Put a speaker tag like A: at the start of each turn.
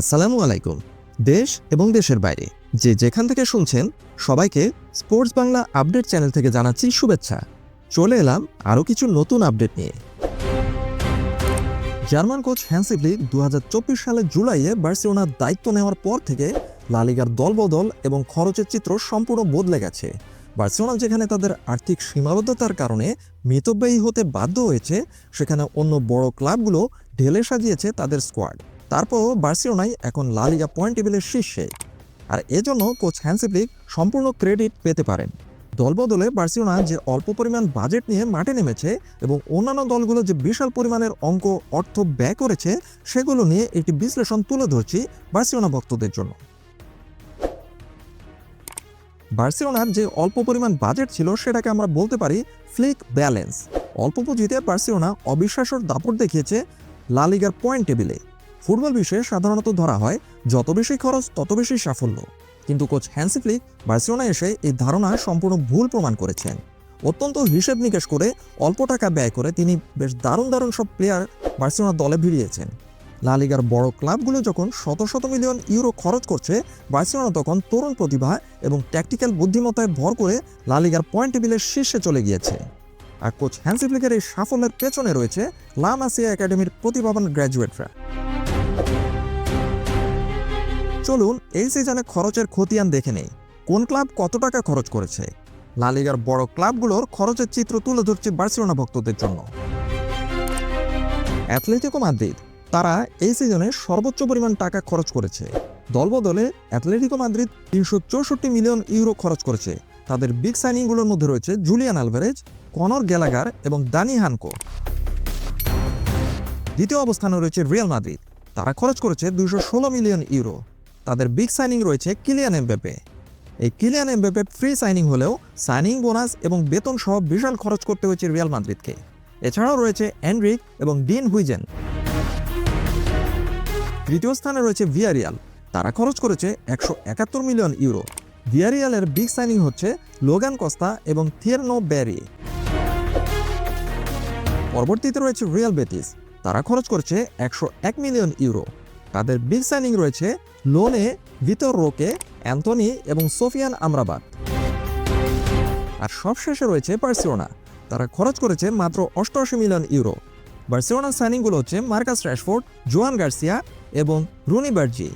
A: আসসালামু আলাইকুম। দেশ এবং দেশের বাইরে, যে যেখান থেকে শুনছেন, সবাইকে স্পোর্টস বাংলা আপডেট চ্যানেল থেকে জানাচ্ছি শুভেচ্ছা। চলে এলাম আরও কিছু নতুন আপডেট নিয়ে। জার্মান কোচ হ্যান্সিফলি দু হাজার সালের জুলাইয়ে বার্সেলোনার দায়িত্ব নেওয়ার পর থেকে লালিগার দলবদল এবং খরচের চিত্র সম্পূর্ণ বদলে গেছে। বার্সেলোনা যেখানে তাদের আর্থিক সীমাবদ্ধতার কারণে মিতব্যয়ী হতে বাধ্য হয়েছে, সেখানে অন্য বড় ক্লাবগুলো ঢেলে সাজিয়েছে তাদের স্কোয়াড। তারপরও বার্সেলোনাই এখন লালিগা পয়েন্ট টেবিলের শীর্ষে। আর এজন্য কোচ হ্যান্সিফ্লিক সম্পূর্ণ ক্রেডিট পেতে পারেন। দলবদলে বার্সেলোনা যে অল্প পরিমাণ বাজেট নিয়ে মাঠে নেমেছে এবং অন্যান্য দলগুলো যে বিশাল পরিমাণের অঙ্ক, অর্থ ব্যয় করেছে, সেগুলো নিয়ে একটি বিশ্লেষণ তুলে ধরছি বার্সেলোনা ভক্তদের জন্য। বার্সেলোনার যে অল্প পরিমাণ বাজেট ছিল, সেটাকে আমরা বলতে পারি ফ্লিক ব্যালেন্স। অল্প পুঁজিতে বার্সেলোনা অবিশ্বাসর দাপট দেখিয়েছে লালিগার পয়েন্ট টেবিলে। ফুটবল বিষয়ে সাধারণত ধরা হয়, যত বেশি খরচ, তত বেশি সাফল্য। কিন্তু কোচ হ্যান্সি ফ্লিক বার্সেলোনা এসে এই ধারণা সম্পূর্ণ ভুল প্রমাণ করেছেন। অত্যন্ত হিসেব নিকেশ করে অল্প টাকা ব্যয় করে তিনি বেশ দারুণ দারুণ সব প্লেয়ার বার্সেলোনার দলে ভিড়িয়েছেন। লালিগার বড় ক্লাবগুলো যখন শত শত মিলিয়ন ইউরো খরচ করছে, বার্সেলোনা তখন তরুণ প্রতিভা এবং ট্যাকটিক্যাল বুদ্ধিমত্তায় ভর করে লালিগার পয়েন্ট টেবিলের শীর্ষে চলে গিয়েছে। আর কোচ হ্যান্সি ফ্লিকের এই সাফল্যের পেছনে রয়েছে লামাসিয়া একাডেমির প্রতিভাবান গ্র্যাজুয়েটরা চলুন এই সিজনে খরচের খতিয়ান দেখে নেই। কোন ক্লাব কত টাকা খরচ করেছে? লালিগার বড় ক্লাবগুলোর খরচের চিত্র তুলে ধরছে বার্সেলোনা ভক্তদের জন্য। অ্যাথলেটিকো মাদ্রিদ তারা এই সিজনে সর্বোচ্চ পরিমাণ টাকা খরচ করেছে। দলবদলে অ্যাথলেটিকো মাদ্রিদ তিনশো চৌষট্টি মিলিয়ন ইউরো খরচ করেছে। তাদের বিগ সাইনিংগুলোর মধ্যে রয়েছে জুলিয়ান আলভারেজ কনর গ্যালাগার এবং দানি হানকো দ্বিতীয় অবস্থানে রয়েছে রিয়াল মাদ্রিদ তারা খরচ করেছে ষোলো মিলিয়ন ইউরো। তাদের বিগ সাইনিং রয়েছে কিলিয়ান এমবেপে এই কিলিয়ান এমবেপে ফ্রি সাইনিং হলেও সাইনিং বোনাস এবং বেতন সহ বিশাল খরচ করতে হয়েছে রিয়াল মাদ্রিদকে। এছাড়াও রয়েছে অ্যান্ড্রিক এবং ডিন হুইজেন। তৃতীয় স্থানে রয়েছে ভিয়ারিয়াল। তারা খরচ করেছে একশো একাত্তর মিলিয়ন ইউরো। ভিয়ারিয়ালের বিগ সাইনিং হচ্ছে লোগান কস্তা এবং থিয়েরনো ব্যারি। পরবর্তীতে রয়েছে রিয়াল বেটিস তারা খরচ করছে একশো এক মিলিয়ন ইউরো। তাদের বিগ সাইনিং রয়েছে লোনে ভিতর রোকে অ্যান্থনি এবং সোফিয়ান আমরাবাদ। আর সবশেষে রয়েছে পার্সিওনা তারা খরচ করেছে মাত্র অষ্টআশি মিলিয়ন ইউরো। বার্সিওনার সাইনিংগুলো হচ্ছে মার্কাস র্যাশফোর্ড, জোয়ান গার্সিয়া এবং রুনি বার্জি।